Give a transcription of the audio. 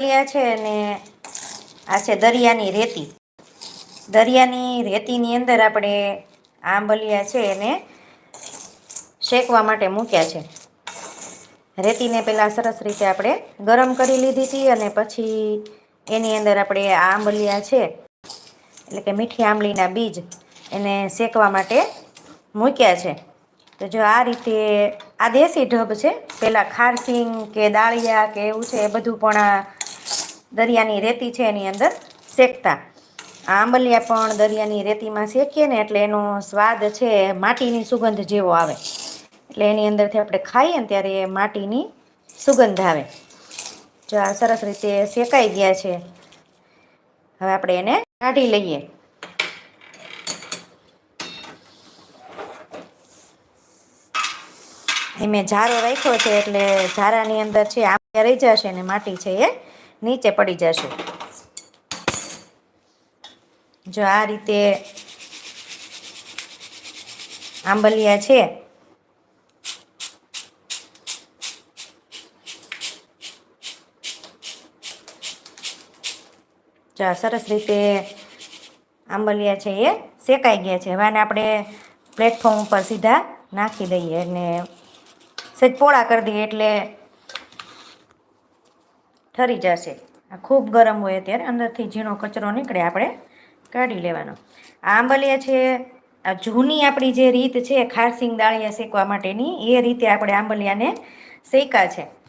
આંબલિયા છે ને આ છે દરિયાની રેતી. દરિયાની રેતીની અંદર આપણે આંબલિયા છે એને શેકવા માટે મૂક્યા છે. રેતીને પહેલાં સરસ રીતે આપણે ગરમ કરી લીધી હતી અને પછી એની અંદર આપણે આ આંબલિયા છે, એટલે કે મીઠી આંબલીના બીજ એને શેકવા માટે મૂક્યા છે. તો જો આ રીતે આ દેશી ઢબ છે, પહેલાં ખારસિંગ કે દાળિયા કે એવું છે એ બધું પણ આ દરિયાની રેતી છે એની અંદર શેકતા. આંબલિયા પણ દરિયાની રેતીમાં શેકીએ ને એટલે એનો સ્વાદ છે માટીની સુગંધ જેવો આવે. એટલે એની અંદરથી આપણે ખાઈએ ને ત્યારે એ માટીની સુગંધ આવે. જો આ સરસ રીતે શેકાઈ ગયા છે. હવે આપણે એને કાઢી લઈએ. મેં ઝારો રાખ્યો છે એટલે ઝારાની અંદર છે આંબલિયા રહી જશે ને માટી છે એ નીચે પડી જશે. જો આ રીતે આંબલિયા છે, જો સરસ રીતે આંબલિયા છે એ શેકાઈ ગયા છે. હવે આપણે પ્લેટફોર્મ ઉપર સીધા નાખી દઈએ અને સજ પોળા કરી દઈએ એટલે ઠરી જશે. આ ખૂબ ગરમ હોય ત્યારે અંદરથી ઝીણો કચરો નીકળે, આપણે કાઢી લેવાનો. આ આંબલિયા છે, આ જૂની આપણી જે રીત છે, ખારસિંગ દાળિયા શેકવા માટેની, એ રીતે આપણે આંબલિયાને શેકા છે.